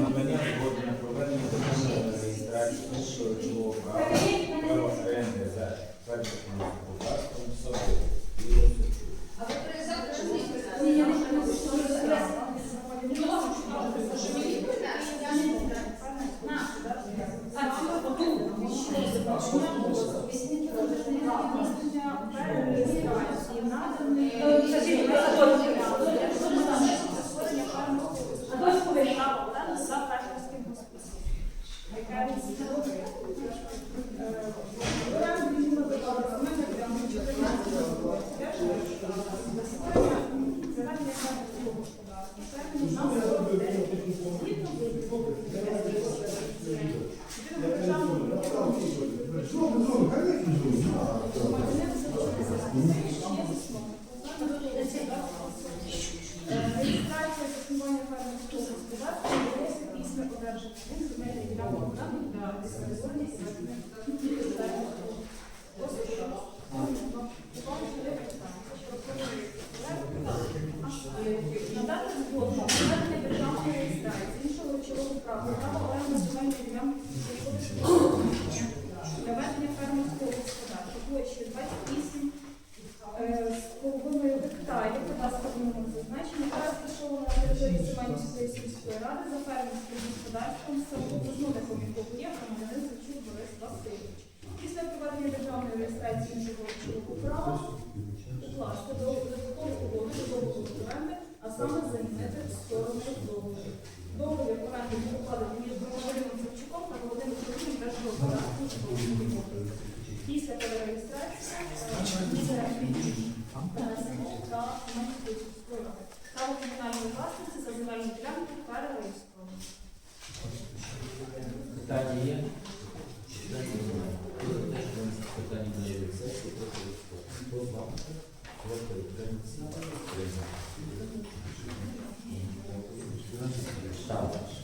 Надання згоди на проведення державної реєстрації, що чого права, право оренди за перших ради за фермерським господарством село засновником якого є громадянин Савчук Борис Васильович. Після проведення державної реєстрації іншого права укласти до додаткового угоди до договору оренди, а саме замінити сторони договору. Договір оренди укладений між громадянами salvos.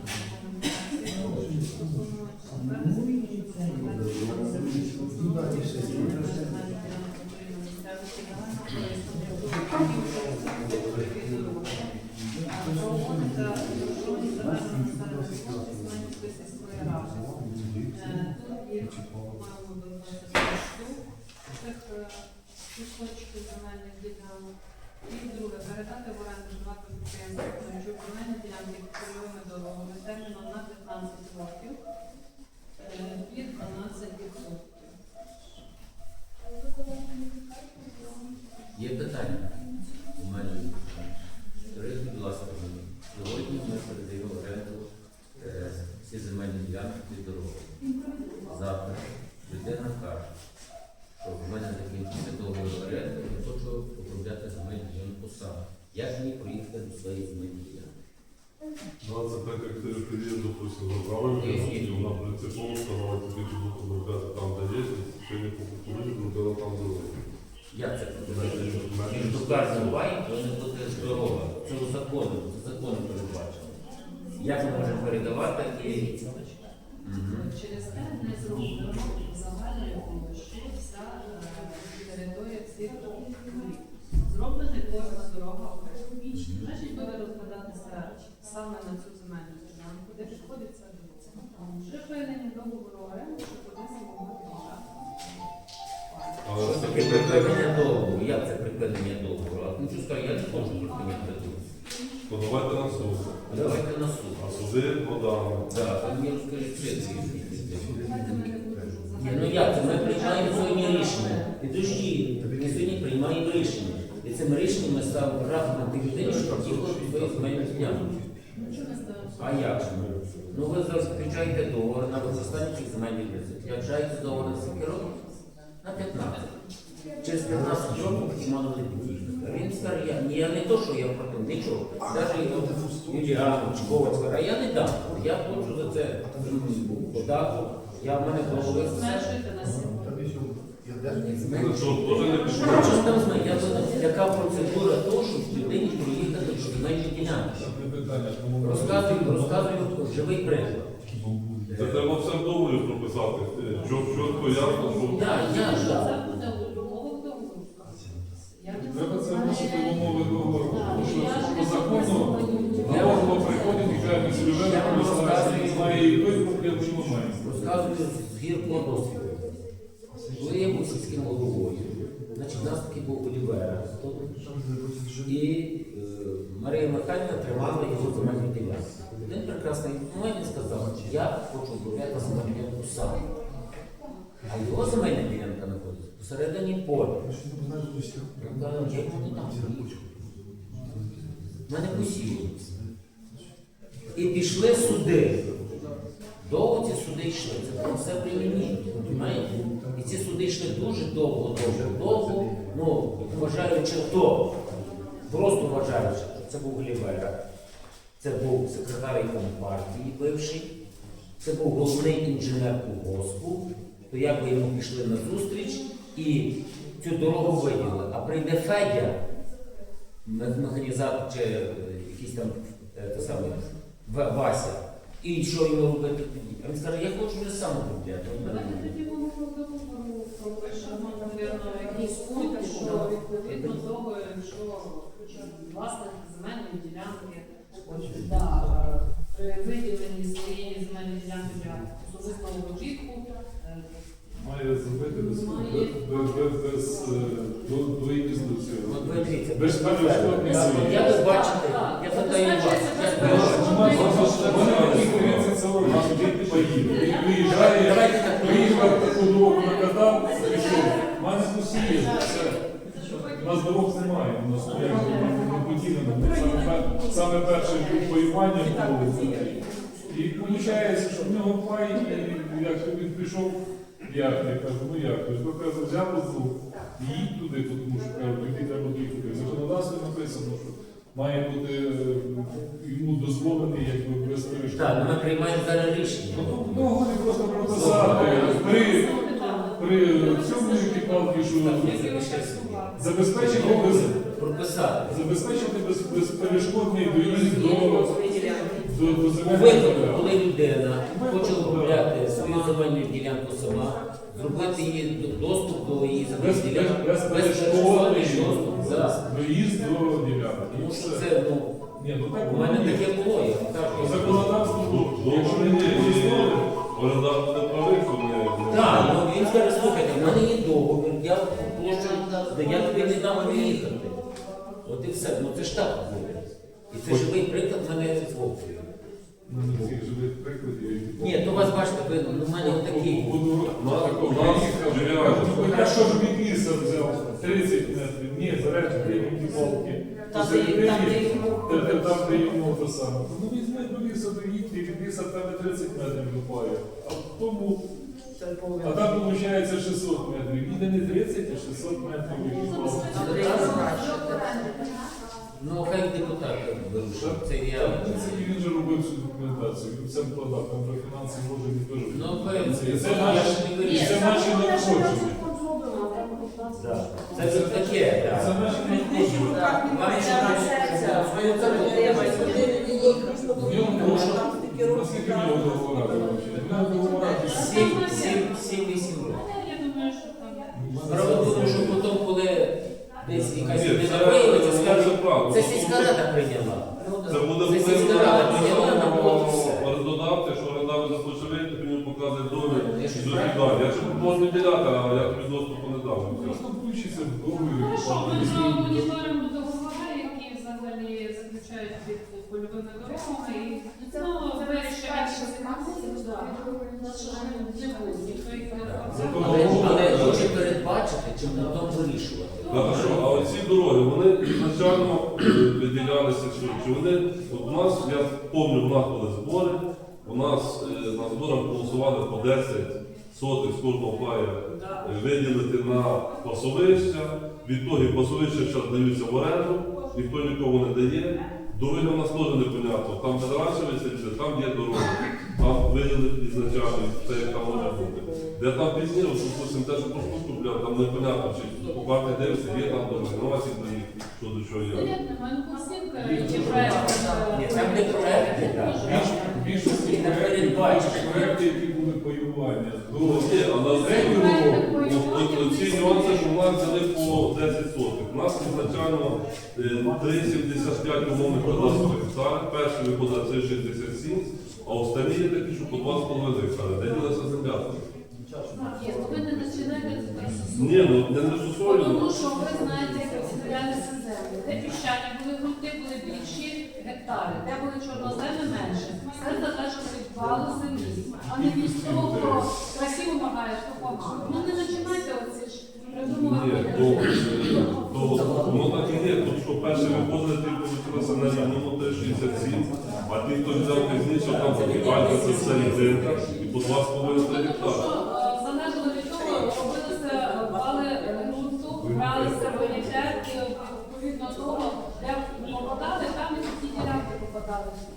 Маємо 19 штук, цих кусочків земельних ділянок. І друге, передати в оренду два підприємства, щоб земельні ділянки польовими дорогами терміном на 15 років. де підходиться до цього. Припинення договору оренди, що буде Але це припинення договору. Як це припинення договору? Ну, що скажу, я не можу припинити договору. Подавайте на суд. Давайте на суд. А суди подали. Так, а мені розкажіть, що це ну як це? Ми приймаємо сьогодні рішення. І Підожди, ми сьогодні приймаємо рішення. І цим рішенням ми ставимо на тих людей, що ті, хто своїх майбутнях. А як же? Ну ви заключаєте договор на використання цих земельних ділянок. Заключаєте договор на з років на 15. Через 15 років можна не буде. Він скаже, я, я не то, що я проти нічого. Даже Юлія Чкова скаже, а я не дам. Я хочу за це податку. Я в мене договор. Зменшуйте на 17 яка процедура того, щоб людині приїхати до земельної ділянки. Розказую, розказую живий приклад. Це треба все в договорі прописати. Що, чітко, ясно, що... Я, я ж Це буде у договору. Треба це вносити в умови договору, тому що по закону договор приходить і каже, цільове Я вам використання розказую. має і той проблем, що немає. Розказую з досвіду. Коли я був сільським головою, значить, у нас такий був Олівера. І е, Марія Михайлівна тримала його земельну ділянку. Один прекрасний момент він сказав, я хочу обробляти земельну ділянку сам. А його земельна ділянка знаходиться посередині поля. Я кажу, не мене посіяли. І пішли суди. Довго ці суди йшли. Це про все при мені. Розумієте? І ці суди йшли дуже довго, довго, довго. Ну, вважаючи хто? Просто вважаючи, це був Олівера. Це був секретар партії бивший, це був головний інженер колгоспу, то як би йому пішли на зустріч і цю дорогу виділили. А прийде Федя, механізатор чи е, якийсь там е, те саме Вася. І що йому робити він скаже, я хочу вже сам робляти. Договору напевно, якісь пункти, що відповідно того, якщо власник земельної ділянки да, при виділенні своєї земельної ділянки для особистого робітку, е, Має зробити без, е, доїзду цього. Ви Так. Я ви бачите, я питаю вас. Вони такі 30 село, нас. Виїжджає, Давайте так. виїхав таку дорогу накатав, пішов. Мене. У нас дорог немає, у нас не поділено. Саме, пер- саме перше воювання було. І виходить, що в нього пай, і як він пішов, як я кажу, ну як, тобто каже, взяв одну, їдь туди, тому що кажу, тоді треба доїхати. В законодавстві написано, що має бути е, йому дозволений якби без Так, ну ми приймаємо зараз рішення. Ну, ну, вони просто при, при цьому екіпалки, що забезпечити без, Прописати. забезпечити без, безперешкодний доїзд до, до, до У земельного випадку, коли людина хоче обробляти свою земельну ділянку сама, зробити її до- доступ до її Без, земельної без, ділянки, безперешкодний доступ. да. доїзд до ділянки. Тому що Все. це, ну, Ні, ну так у мене воно є. таке було, я По законодавству, якщо не є, що не... Так, ну він скаже, в мене є договір, я площу, де я тобі не дам виїхати. От і все, ну це ж так буде. І це живий приклад мене ну, які Ні, то вас бачите, ви, ну, в мене Ну, Я що ж від ліса взяв 30 метрів, ні, заряд прийняті палки. Там, де- там, де йому- Те- те- Там, де йому те саме. Ну візьми до лісу, доїдьте, від ліса тебе 30 метрів випає. А в тому, а там виходить 600 метрів. Їде не 30, а 600 метрів. які палки. Ну, хай депутат вирушив. Це я. Це Він же робив цю документацію, він все вкладав, там вже фінанси може не дуже. Ну, певно, Це- це Це наші, це наші надходження. Да. Це ж таке, Це так. наші надходження. В ньому Наскільки в нього договора? В нього договора Сім, сім, сім, вісім років. я думаю, що там. Справа в тому, що потім, коли десь якась Ні, людина це- виявиться, це скажуть, правда. це сільська рада прийняла. Це буде Це сільська рада прийняла, нам було все. орендодавця, що орендав за почерейте, він показує договір і. Якщо можна діляти, а я тобі доступу не дав. Просто включиться в договір. Хорошо, ми з вами моніторимо договор польовими дорогами і Це ну, це вирішили, перше що займатися, ну, да. відповідно, що вони не буде, ніхто їх не Так. Зато- Але, хоче передбачити, чим потім вирішувати. А оці дороги, вони ізначально е, виділялися, чи, чи вони, от у нас, я пам'ятаю, у нас були збори, у нас е, на зборах голосували по 10 сотих з кожного плая е, виділити на пасовища, відтоді пасовища зараз даються в оренду, ніхто нікому не дає. Дороги у нас теж непонятно, там раніше там є дороги, там виділити ізначально, це як там може бути. Де там пізніше, що зовсім теж що по штуку, бля, там непонятно, чи по карті дивишся, є там всіх доріг, що до чого є. Ну. Ні, там не проекти, більшості Не проєктів, проєкти, які от ці нюанси, що в нас взяли по 10 сотих. У нас ізначально е, 3,75 умовних кадастрових гектарів, перший виходить 3,67, а останні є такі, що по 2,5 гектара. Де ділася земля? Є, ви не починаєте. Ні, ну не стосую. Тому що ви знаєте, як розподілялися землі. Де піщані були грунти, були більші гектари, де були чорноземи менше. Це залежало від валу землі, а не від того, хто красиво махає, хто помагає. Ну не починайте оці ж придумувати. Ні, то, то воно так і є. Тут що перший виходить, ти на рівному 3,67, а ті, хто взяв пізніше, там покупалька, це все єдинка, і по 2,5 Ну, Тому гектари. що е, залежало від того, робилися е, вали ґрунту, бралися bonітет, і відповідно того, де попадали, там і ті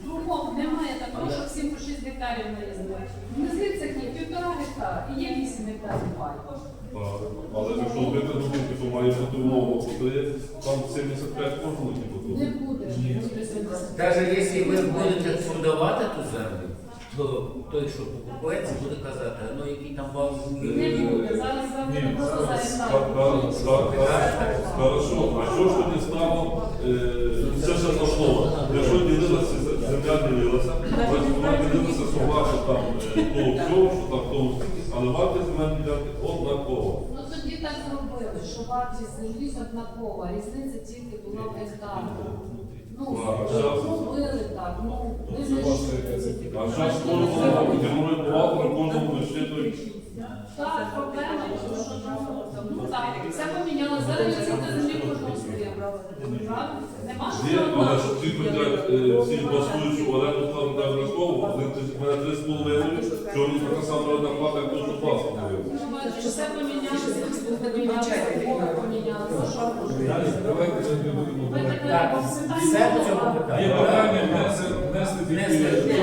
Другому немає такого, що всім по 6 гектарів нарізали. Не звідси ні, півтора гектара і є 8 гектарів. Так, Але якщо вбити думки, то має бути умова три, там 75 кожного. Не буде. Ні. буде Навіть якщо ви будете продавати ту землю, то той, що покупець, буде казати, ну який там вал Не буде. Зараз завжди просто так. Хорошо, а що ж тоді стало? е, Це ще за слово. Якщо ділилася земля ділилася, значить вона ділилася согласно там е, того всього, що там стільки, але вартість земельної. Ну тоді так зробили, що вартість землі однакова, різниця тільки була в. Ну, А зараз? зробили так, ну, ви Це ж ваша яка А зараз кожному так, проблема, тому що ну, ну так, все поміняло. Зараз оцінка землі кожного своє. Правда? Нема Ні, що але ж е, всі басуючи в оренду там де однаково, один тисяч мене три з половиною, що мені така сама плата, як то, що два з половиною. Все помінялося, питання все питання. Є питання внести, тільки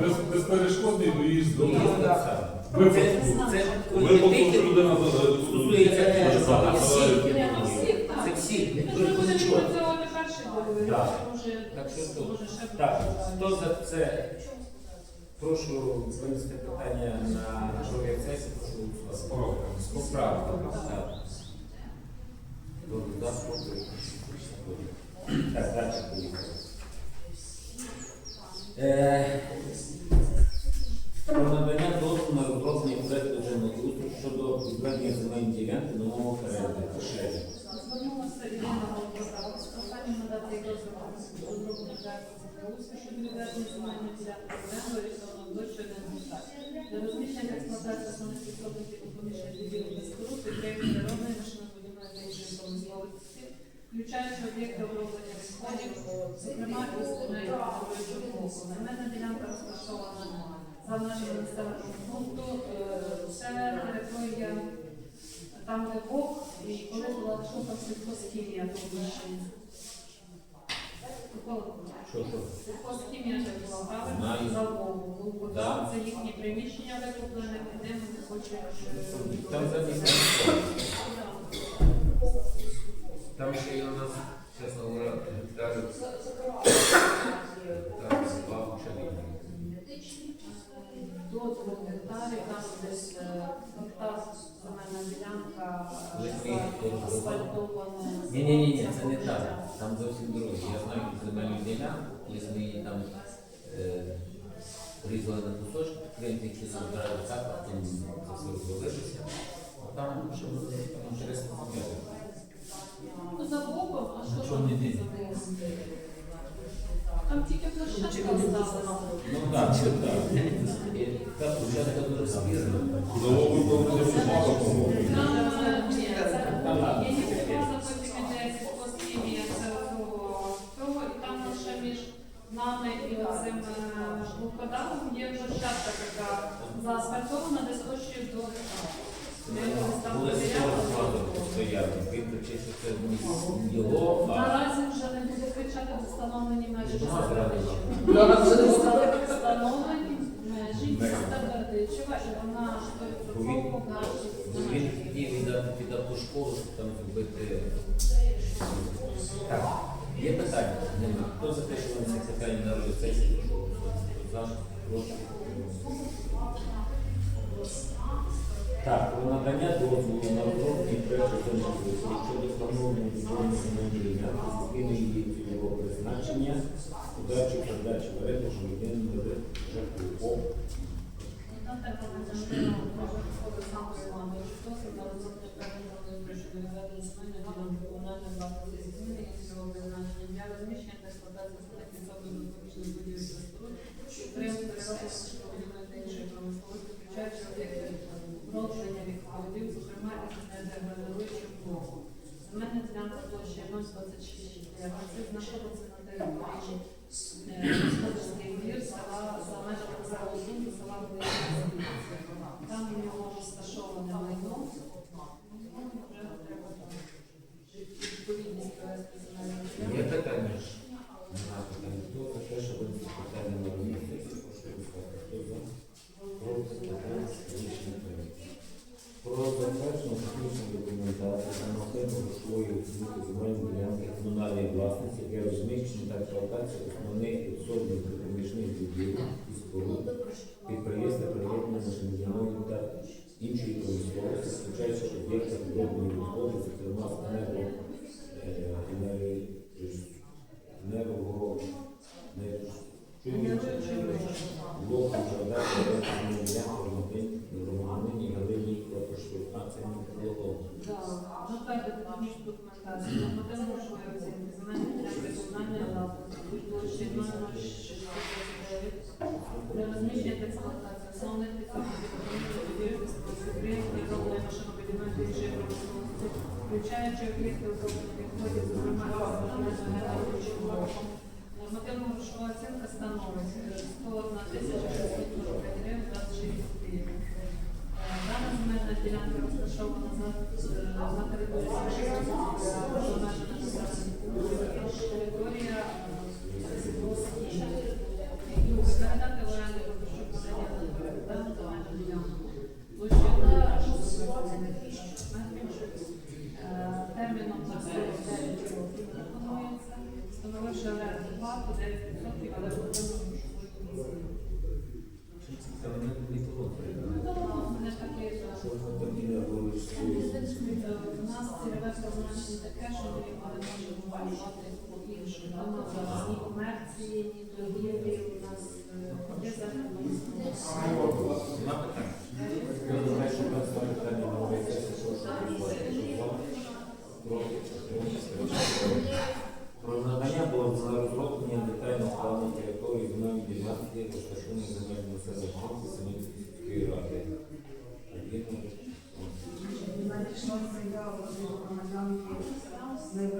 без, безперешкодний доїзд до випадку. це Випадку, що людина стосується всіх. Це всіх. Не що тут. Так, хто за це? Прошу винести питання на розгляд сесії, прошу голосувати. З поправками. Так. Добре, за, проти. Так, далі поїхали. Е, Про надання дозволу на розроблення проекту землеустрою щодо відведення земельної ділянки нового перегляду. Кошелі. Звернулася Ірина Голубова з проханням надати дозвіл на розроблення проекту землеустрою щодо відведення земельної ділянки оренду орієнтовно площею на гектар. Для розміщення та експлуатації основних підсобних і поміщення будівель та споруд, підприємств природної машинобудівної та іншої промисловості, включаючи об'єкти оброблення відходів, зокрема і підготовчого боку. Земельна ділянка розташована за межами населеного пункту. Це територія там, де Бог, і коли була шока сільхозхімія, то що? Сільхозхімія де була правильно за Богу. Це їхні приміщення викуплене, де вони хочуть. е, Там ще є у нас, чесно говоря. До двох гектарів, там десь е, гектар земельна ділянка, е, Лисий, асфальт- асфальтоване. Ні, ні, ні, ні, це не так. Там зовсім друге. Я знаю земельну ділянку, коли ми її там е, різали на кусочки, клієнти, які забирали так, а потім це все. А там ще інтересно зробити. Ну, за Богом, а що Нічого там не за. Богом? Там тільки площадка осталася. Ну так, так. І Та площадка дуже спірна. Нововиконання ФОПа, по-моєму. Там, е, ні, це є нами і цим вулкадаром є площадка така заасфальтована, де схочі до а Наразі вже не буде кричати встановлені межі. Встановлені межі міста Бердичева, і вона стовідсотково нашій він хотів віддати під ту школу, щоб там зробити. Є питання? Нема. Хто за те, що вони ці питання на розгляд. Хто За. Так, про надання дозволу на розробки проєкту землеустрою щодо встановлення відповідної земельної ділянки з зміни її цільового призначення, подачі передачі в оренду громадянину ЖКУ. Це на розробку зміни і цього призначення для розміщення та експлуатації земельних відсотків допоміжних будівель та споруд, підтримки переробки житлової та іншої промисловості, включаючи об'єкти вродження відходів, зокрема із недеградуючим блоку. Земельна ділянка площа 026 це знаходиться на території е, господарських двір села за межами населеного пункту села Велика Там у нього розташоване майно. Ну, вже треба там відповідність провести земельної Є ділянки. питання? Нема питань. Хто за те, щоб ці питання на розгляд сесії, прошу голосувати. Хто за? Проти, утримався, рішення прийнято. Про затвердження технічної документації та нормативно грошової оцінки земельної ділянки комунальної власності для розміщення та експлуатації основних підсобних допоміжних будівель і споруд підприємства приєднаної громадяною та іншої промисловості, включаючи об'єкти підробної відходи, зокрема з енерго, е, енерго- енерго- енергочуючого блоку продажі земельної ділянки громадян- громадянині Галині Клопошук. А це не прологом. Так, затвердити технічну документацію, нормативно грошової оцінки земельної ділянки комунальної власності, площі 00629, для розміщення та основних підробної машинобудівної та іншої промисловості, включаючи об'єкти обробних відходів, зокрема генеруючим блоком. Нормативна грошова оцінка становить е, 101 тисяча 645 гривень 26 копійок. Е, ділянка е, на території Сумської територія е, Валерія дану земельну ділянку. Площина 620 метрів. Е, Терміном на 49 років пропонується. Встановивши оренду плату 9%, але не було. Ну, не таке, У нас цільове призначення таке, що ми його не можемо вважати по-іншому. Ні комерції, ні торгівлі у нас е, є законодавство. Нема питань? Я думаю, що ми ставимо питання на розгляд сесії, прошу голосувати. Хто за? Проти, утримався, рішення прийнято. Про надання дозволу на розроблення детального плану території земельної ділянки, розташованих земельних населених пунктів Семенівської ради. Об'єднаних. Надійшла заява від громадянки Невеської надати дозвіл на розробку детального плану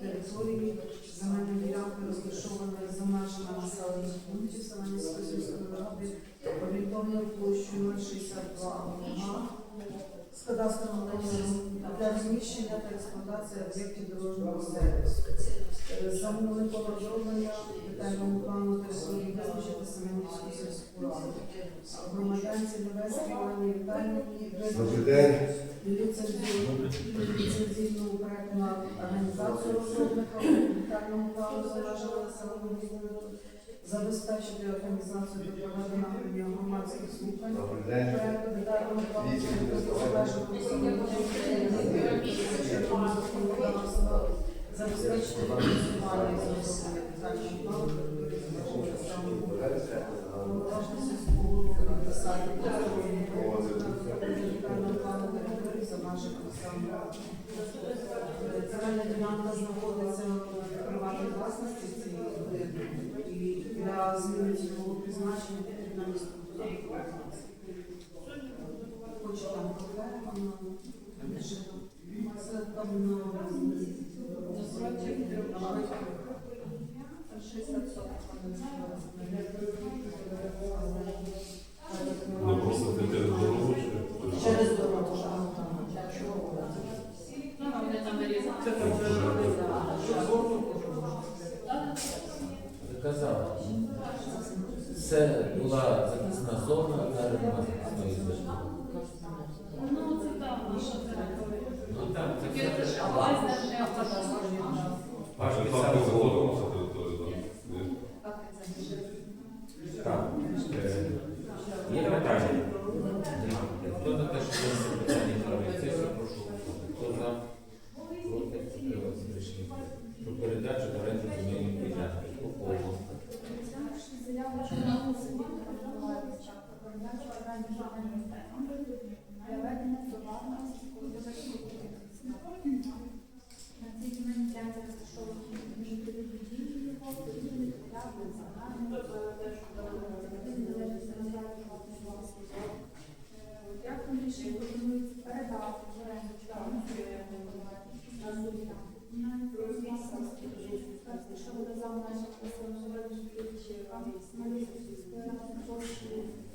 території. Земельна ділянки розташована за населених пунктів Семенівської сільської ради, орієнтовною площею 062 га з кадастровим номером для розміщення та експлуатації об'єктів дорожнього сервісу. Е, Замовникове розроблення детального плану території визначити Семенівську сільську раду. Громадянці Небеській Івані Віталіївні день. ліцензійну проектну організацію розробника детального плану за населеного пункту, забезпечити організацію та проведення громадських слухань. Проекту детального забезпечити фінансування і завершення ділянка знаходиться в приватній власності. Казала. Це була захисна зона, зараз у нас. Ну, це там наша територія. Ну, там це все. Так? Е, є питання? Хто за те, що є питання правої прошу. Хто за? Проти? Прикривається рішення. Про передачу в оренду земельних ділянки. По поводу органів державної адміністрації для ведення товарного сільськогосподарського виробництва. На цій земельній ділянці розташовані житлові будівлі, будівлі та загальні залежність розвитку власної власності. Як там рішення планується передати в оренду на землі що буде за межами, що буде за межами, що буде за межами, що буде за межами,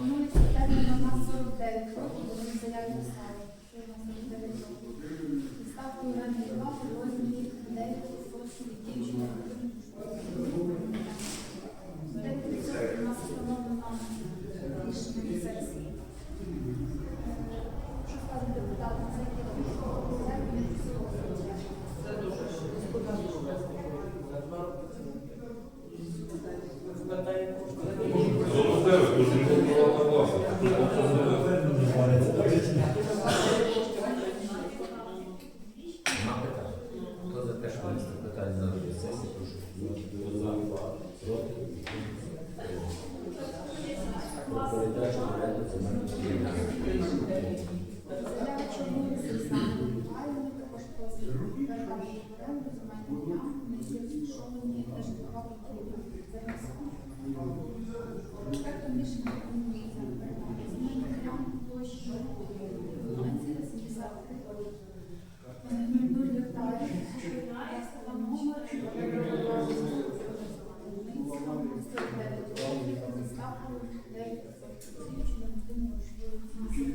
ми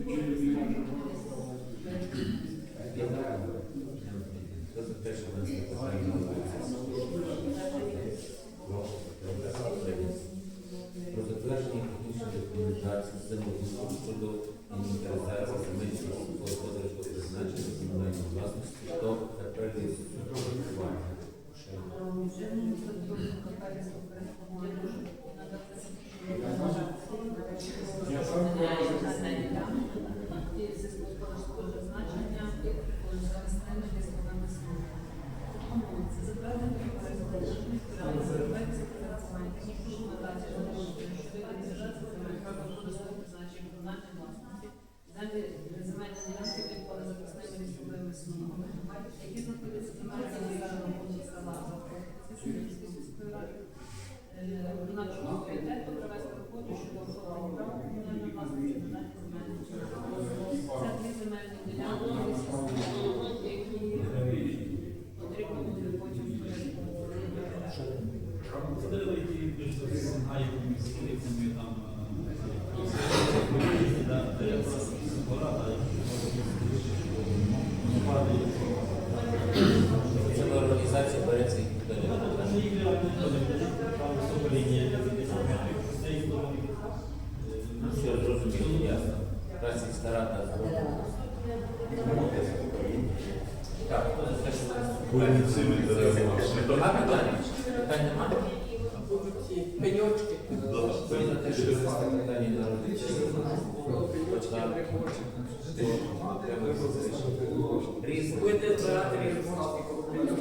Дякую. згідно Больницями дерева. Нема питання? Питань нема? Ці пеньочки. Будете збирати різні Питання.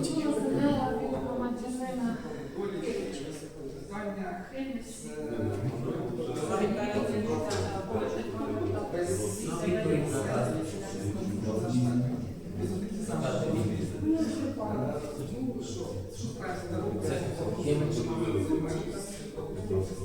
Подивилися. Якраз про це було. задати.